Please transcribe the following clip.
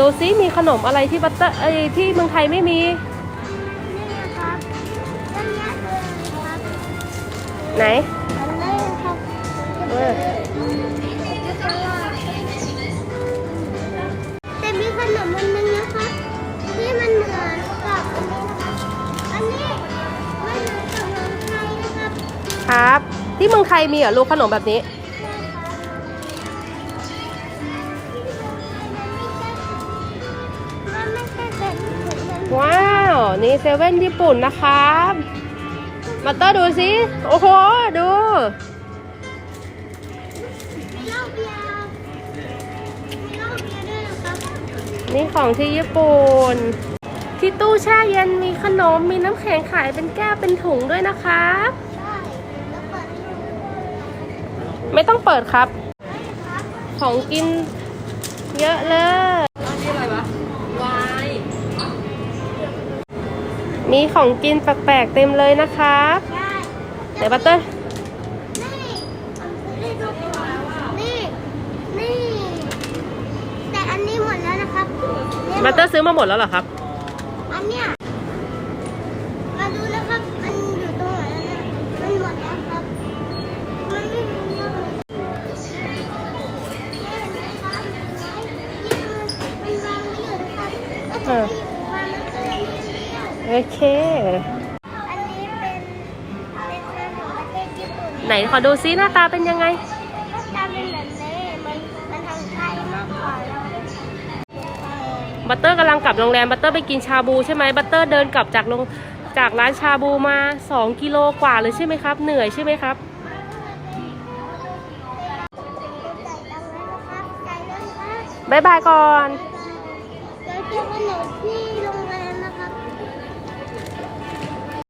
ดูซิมีขนมอะไรที่บัตเตอร์เอ้ยที่เมืองไทยไม่มี นี่นะครับอันนี้เลยครับไหน อันนี้ครับเออ แต่มีขนมอันนึงนะคะที่มันเหมือนกับอันนี้นะคะอันนี้ไม่เหมือนกับเมืองไทยนะครับ ครับ ที่เมืองไทยมีเหรอลูกขนมแบบนี้มัน ว้าว นี่เซเว่นญี่ปุ่นนะครับบัตเตอร์ดูสิ โอ้โห ดูนี่ของที่ญี่ปุ่น ที่ตู้แช่เย็นมีขนม มีน้ำแข็งขายเป็นแก้วเป็นถุงด้วยนะครับไม่ต้องเปิดครับ ของกินเยอะเลย มีของกินแปลกๆเต็มเลยนะครับได้เดี๋ยวบัตเตอร์นี่นี่ดูนี่นี่แต่อันนี้หมดแล้วนะครับนี่บัตเตอร์ซื้อมาหมดแล้วเหรอครับ อันเนี้ยมาดูนะครับ มันอยู่ตรงไหนแล้วนะมันหมดแล้วครับ มันไม่มีแล้วเลยนี่นะครับนี่มันวางไม่อ โอเค อันนี้เป็นเป็นขนมประเทศญี่ปุ่นไหนขอดูซิหน้าตาเป็นยังไงก็ตามเป็นแบบนี้มันมันทางไทยมากกว่าเราบัตเตอร์กำลังกลับโรงแรมบัตเตอร์ไปกินชาบูใช่ไหมบัตเตอร์เดินกลับจากโรงจากร้านชาบูมา 2 กิโลกว่าเลยใช่ไหมครับ เหนื่อยใช่ไหมครับจ่ายตังค์แล้วนะครับจ่ายแล้วนะครับบ๊ายบายก่อนเดี๋ยวเจอขนมที่